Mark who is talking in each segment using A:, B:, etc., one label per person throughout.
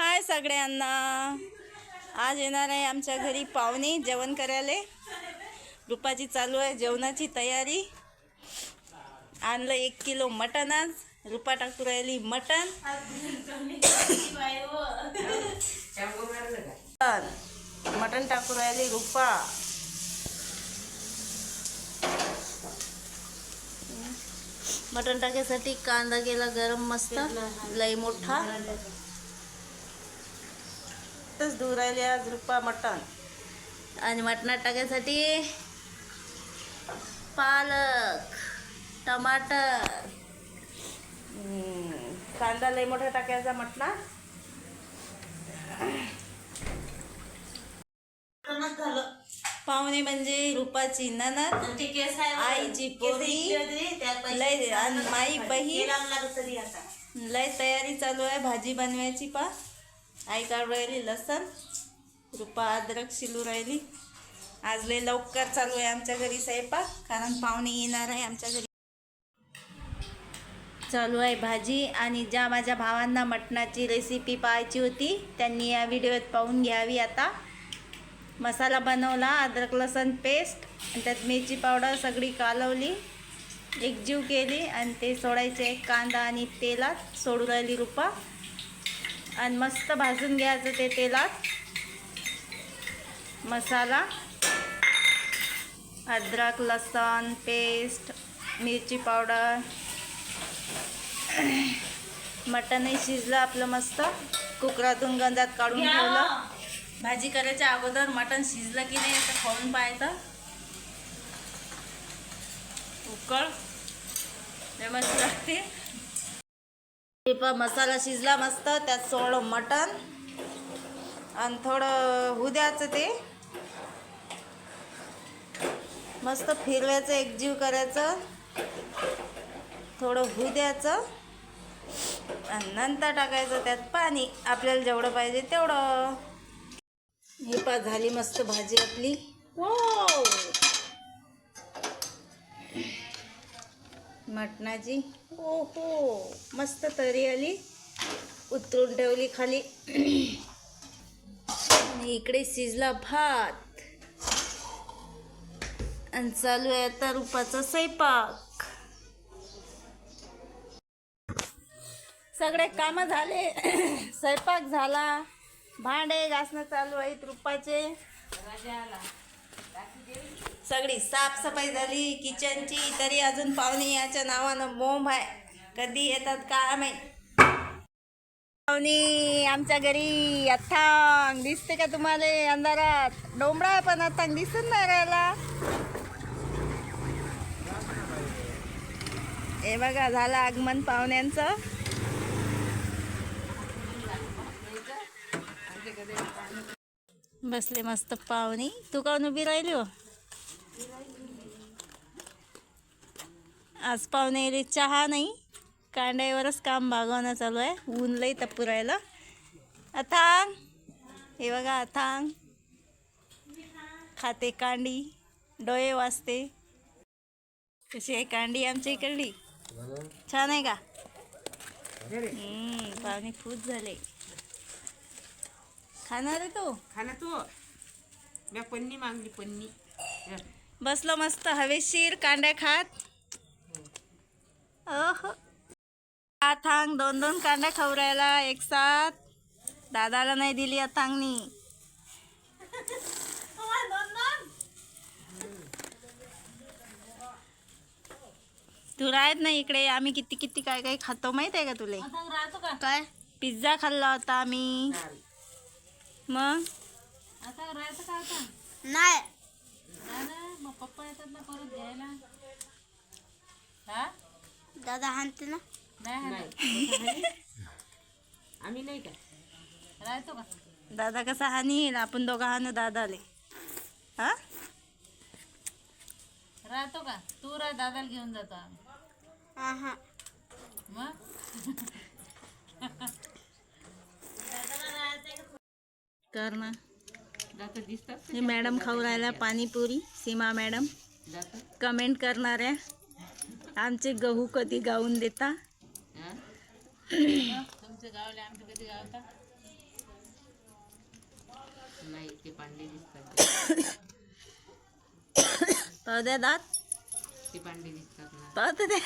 A: हाय सगळ्यांना. आज येणार आहे आमच्या घरी पाहुणे जेवण करायला. रुपाची चालू आहे जेवणाची तयारी. आणलं एक किलो मटण आज. रुपा टाकू राहिली मटण. मटण टाकू राहिली रुपा. मटण टाक्यासाठी कांदा गेला गरम मस्त. लई मोठा. तच धुवून राहिले आज रुपा मटण. आणि मटणात टाकायसाठी पालक टमाटर. कांदा लय मोठा टाकायचा मटणात. पाहुणे म्हणजे रुपाची ननद आईची पोरगी लय आणि माई बहीण. लय तयारी चालू आहे भाजी बनवायची पा. आई काढू राहिली? लसण. रुपा अद्रक शिलू राहिली. आज लय लवकर चालू आहे आमच्या घरी स्वयंपाक कारण पाहुणे येणार आहे आमच्या घरी. चालू आहे भाजी आणि ज्या माझ्या भावांना मटणाची रेसिपी पाहायची होती त्यांनी या व्हिडिओत पाहून घ्यावी आता. मसाला बनवला अद्रक लसण पेस्ट आणि त्यात मिरची पावडर सगळी कालवली. एकजीव केली आणि ते सोडायचे कांदा आणि तेलात सोडू राहिली रुपा. आणि मस्त भाजून घ्यायचं ते तेलात. मसाला अद्रक लसण पेस्ट मिरची पावडर. मटणही शिजलं आपलं मस्त. कुकरातून गंजात काढून ठेवलं. भाजी करायच्या अगोदर मटण शिजलं की नाही असं खाऊन पाहायचं. उकळ. लय मस्त लागते. मसाला शिजला मस्त त्यात सोडलं मटण आणि थोडं होऊ द्यायचं ते मस्त फिरवायचं एकजीव करायचं थोडं होऊ द्यायचं आणि नंतर टाकायचं त्यात पाणी आपल्याला जेवढं पाहिजे तेवढं. हे पा झाली मस्त भाजी आपली. हो मटणाची. हो हो मस्त तरी आली. उतरून ठेवली खाली. इकडे शिजला भात. आणि चालू आहे आता रुपाचा स्वयंपाक. सगळे कामं झाले. स्वयंपाक झाला. भांडे घासणं चालू आहेत रुपाचे. सगळी साफसफाई झाली किचनची तरी अजून पाहुणे याच्या नावानं बोंब आहे. कधी येतात काय माहीत. पाहुणे आमच्या घरी अथांग दिसते का तुम्हाला अंधारात? डोंबळा आहे पण अथांग दिसून नाही राहिला हे बघा झालं आगमन पाहुण्यांचं. बसले मस्त पाहुणे. तू काऊन उभी राहिली हो? आज पाहुणे चहा नाही कांड्यावरच काम भागवणं चालू आहे ऊन लई तप्पू राहिलं. अथांग हे बघा अथांग. खाते कांडी डोळे वाजते. कशी आहे कांडी आमच्या इकडली? छान आहे का? हम्म, पाहुणे खूप झाले. खाणार आहे तो?
B: खाना तू. मी पन्नी मागली पन्नी.
A: बसलो मस्त हवेशीर कांड्या खात. ओहो थांग दोन दोन कांड्या खवरायला एक साथ दादाला नाही दिली अथांगनी तू राहत नाही इकडे आम्ही किती किती काय काय खातो माहीत आहे का तुले? काय? पिझ्झा खाल्ला होता आम्ही. मग? नाही. दादा हाणते. ना
B: आम्ही नाही का?
A: दादा कसा हानील आपण दोघं हाणू दादाले. हा?
C: राहतो का? तू राह दादाला घेऊन जातो आम्ही.
A: हा
C: मग?
A: कर ना.
B: जात दिसतात
A: हे मॅडम खाऊ राहिल्या पाणीपुरी. सीमा मॅडम. कमेंट करणाऱ्या आमचे गहू कधी गाऊन देता?
C: तुमच्या गावले आमच्या कधी गावता?
B: नाही ते पांडे दिसतात.
A: पाहू द्या दात.
B: ते पांडे दिसतात ना.
A: पाहतो ते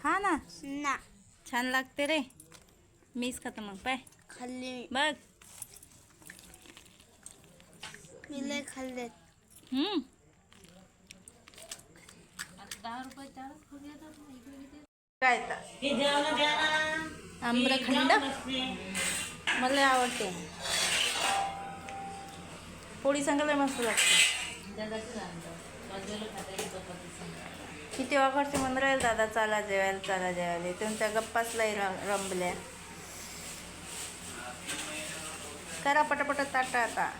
A: खा ना.
D: ना.
A: छान लागते रे. मीच खातो मग पाय.
D: खाल्ले
A: बघ.
D: मी लय खाल्ले
A: हम्म आम्रखंड? मला आवडते. पोळी सांगायला मस्त लागते. किती वाकडचे म्हणून राहील दादा चाला जेवायला चाला जेवायला. तुमच्या गप्पाच लय रं- रंबल्या करा पटापट ताटा आता.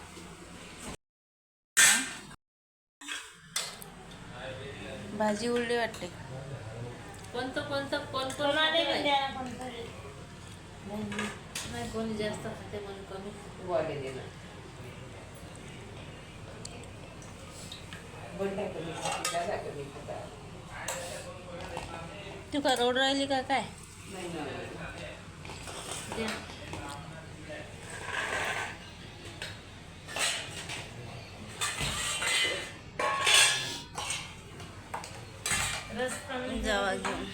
A: भाजी उरली वाटते.
C: कोणतं कोणतं कोण कोण? नाही कोणी जास्त खाते कोणी कमी.
B: खातात.
A: तू का रोड राहिली का काय
B: नाही ना
C: द्या. रस कमी
A: जावा घेऊन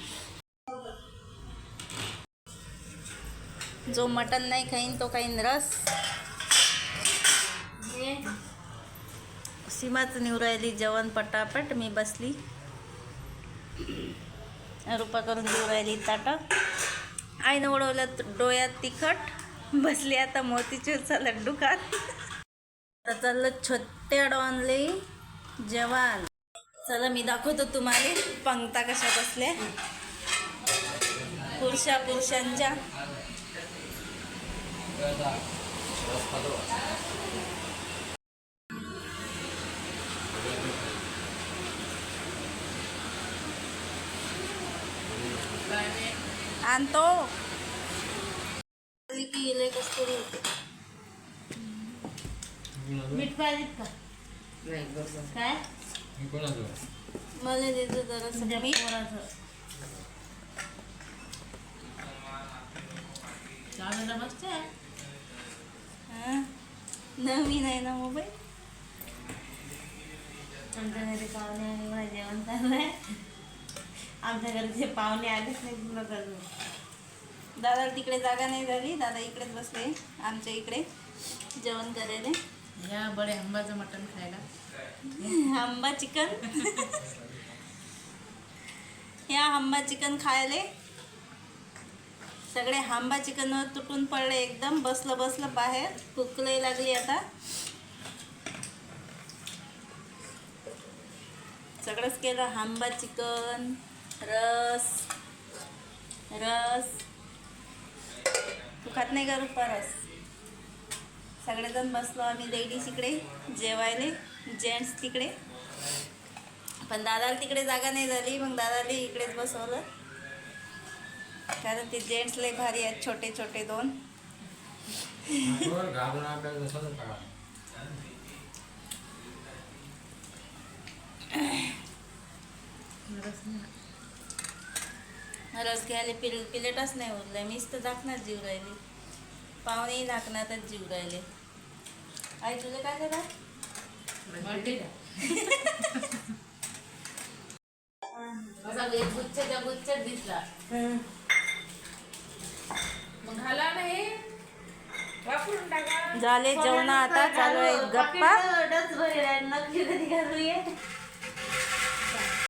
A: जो मटन नाही खाईन तो खाईन रस.
C: हे.
A: सीमाच निवरायली जेवण पटापट मी बसली. रुपा करून देऊ राहिली ताटं. आईनं ओढवलं डोळ्यात तिखट. बसली आता मोतीचूरचा लड्डू खात आता चाललं छोट्या डॉनले जेवण. चला मी दाखवतो तुम्हाला पंक्ता कशा बसल्या. पुरुषा पुरुषांच्या आणतो. की लय कस्तुरी होते
C: मीठ पाहिजे का?
B: नाही
C: काय
A: मला देतो जरा मी
C: पोराचं दादाला मस्त आहे
A: हा. नवीन आहे ना मोबाईल
C: आमच्या घरी पाहुणे आले मला जेवण चाललंय आमच्या घरी जे पाहुणे आलेच नाही तुला करू
A: दादा तिकडे जागा नाही झाली दादा इकडेच बसले आमच्या इकडे जेवण करायला
C: या बडे आंबाचं मटण खायला
A: आंबा चिकन या आंबा चिकन खायले सगळे आंबा चिकनवर तुटून पडले एकदम. बसलं बसलं बाहेर. भूकलही लागली आता. सगळंच केलं. आंबा चिकन रस रस. तू खात नाही का रुपा रस? सगळेजण बसलो आम्ही लेडीज इकडे जेवायले. जेंट्स तिकडे. पण दादाला तिकडे जागा नाही झाली. मग दादाला इकडेच बसवलं. कारण ते जेंट्स लय भारी आहेत छोटे छोटे दोन.
C: रस
A: घ्यायला पिल पिलेटच नाही उरलं मीच तर दाखणार जीव राहिली. पाहुणेही दाखण्यातच जीव राहिले. आई तुझं काय करा
C: गुच्छच्या गुच्छच दिसला मग घाला ना हे वापरून टाका
A: झाले जेवण आता चालू आहे गप्पा.